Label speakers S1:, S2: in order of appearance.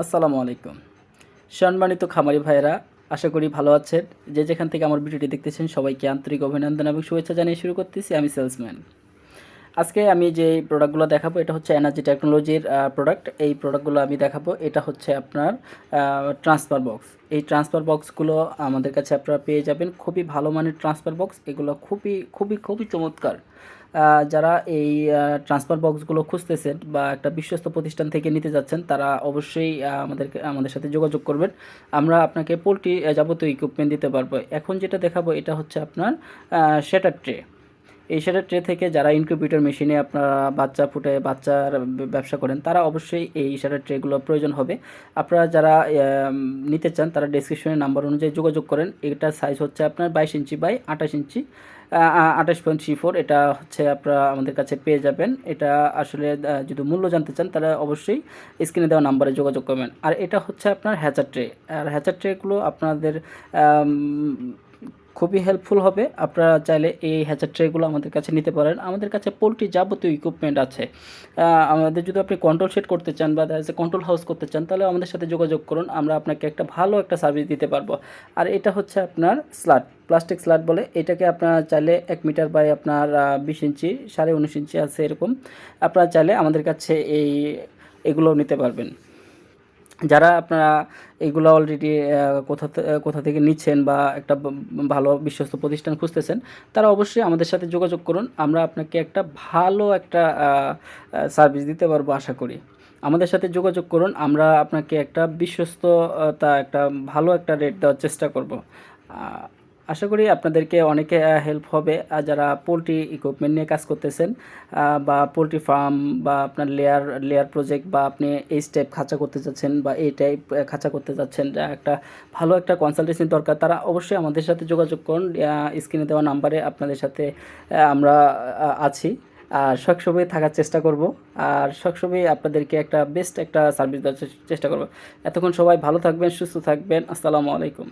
S1: আসসালামু আলাইকুম। সম্মানিত খামারি ভাইরা আশা করি ভালো আছেন। যে যেখান থেকে আমার ভিডিওটি দেখতেছেন, সবাইকে আন্তরিক অভিনন্দন এবং শুভেচ্ছা জানিয়ে শুরু করতেছি। আমি সেলসম্যান। আজকে আমি যে প্রোডাক্টগুলো দেখাবো, এটা হচ্ছে এনার্জি টেকনোলজির প্রোডাক্ট এই প্রোডাক্টগুলো আমি দেখাবো। এটা হচ্ছে আপনার ট্রান্সফার বক্স এই ট্রান্সফার বক্সগুলো আমাদের কাছে আপনারা পেয়ে যাবেন। খুবই ভালো মানের ট্রান্সফার বক্স এগুলো খুবই খুবই খুবই চমৎকার। যারা এই ট্রান্সফার বক্সগুলো খুঁজতেছেন বা একটা বিশ্বস্ত প্রতিষ্ঠান থেকে নিতে যাচ্ছেন, তারা অবশ্যই আমাদেরকে, আমাদের সাথে যোগাযোগ করবেন। আমরা আপনাকে পোলট্রি যাবতীয় ইকুইপমেন্ট দিতে পারব। এখন যেটা দেখাবো, এটা হচ্ছে আপনার শেটার ট্রে এই শেটার ট্রে থেকে যারা ইনকিউবেটর মেশিনে আপনারা বাচ্চা ফুটে বাচ্চার ব্যবসা করেন, তারা অবশ্যই এই শেটার ট্রেগুলো প্রয়োজন হবে। আপনারা যারা নিতে চান, তারা ডেসক্রিপশনের নাম্বার অনুযায়ী যোগাযোগ করেন। এটার সাইজ হচ্ছে আপনার বাইশ ইঞ্চি বাই আঠাশ ইঞ্চি। আঠাশ পয়েন্ট থ্রি ফোর এটা হচ্ছে আপনারা আমাদের কাছে পেয়ে যাবেন। এটা আসলে যদি মূল্য জানতে চান, তাহলে অবশ্যই স্ক্রিনে দেওয়া নাম্বারে যোগাযোগ করবেন। আর এটা হচ্ছে আপনার হ্যাচার ট্রে আর হ্যাচার ট্রেগুলো আপনাদের খুবই হেল্পফুল হবে। আপনারা চাইলে এই হ্যাচার ট্রেগুলো আমাদের কাছে নিতে পারেন। আমাদের কাছে পোলট্রি যাবতীয় ইকুইপমেন্ট আছে। আমাদের যদি আপনি কন্ট্রোল সেট করতে চান বা দেখা কন্ট্রোল হাউস করতে চান, তাহলে আমাদের সাথে যোগাযোগ করুন। আমরা আপনাকে একটা ভালো একটা সার্ভিস দিতে পারব। আর এটা হচ্ছে আপনার স্লাট প্লাস্টিক স্লাট বলে। এটাকে আপনারা চাইলে এক মিটার বাই আপনার বিশ ইঞ্চি, সাড়ে উনিশ ইঞ্চি আছে এরকম। আপনারা চাইলে আমাদের কাছে এই এগুলো নিতে পারবেন। যারা আপনারা এগুলো অলরেডি কোথা কোথা থেকে নিচ্ছেন বা একটা ভালো বিশ্বস্ত প্রতিষ্ঠান খুঁজতেছেন, তারা অবশ্যই আমাদের সাথে যোগাযোগ করুন। আমরা আপনাকে একটা ভালো একটা সার্ভিস দিতে পারব আশা করি। আমাদের সাথে যোগাযোগ করুন, আমরা আপনাকে একটা বিশ্বস্ততা, একটা ভালো একটা রেট দেওয়ার চেষ্টা করব। আশা করি আপনাদেরকে অনেকে হেল্প হবে। যারা পোলট্রি ইকুইপমেন্ট নিয়ে কাজ করতেছেন বা পোলট্রি ফার্ম বা আপনার লেয়ার লেয়ার প্রজেক্ট বা আপনি এই টাইপ খাঁচা করতে চাচ্ছেন বা এই টাইপ খাঁচা করতে চাচ্ছেন যা একটা ভালো একটা কনসালটেশন দরকার, তারা অবশ্যই আমাদের সাথে যোগাযোগ করুন। স্ক্রিনে দেওয়া নাম্বারে আপনাদের সাথে আমরা আছি। আর সবসময় থাকার চেষ্টা করব। আর সবসময় আপনাদেরকে একটা বেস্ট একটা সার্ভিস দেওয়ার চেষ্টা করব। এতক্ষণ সবাই ভালো থাকবেন, সুস্থ থাকবেন। আসসালামু আলাইকুম।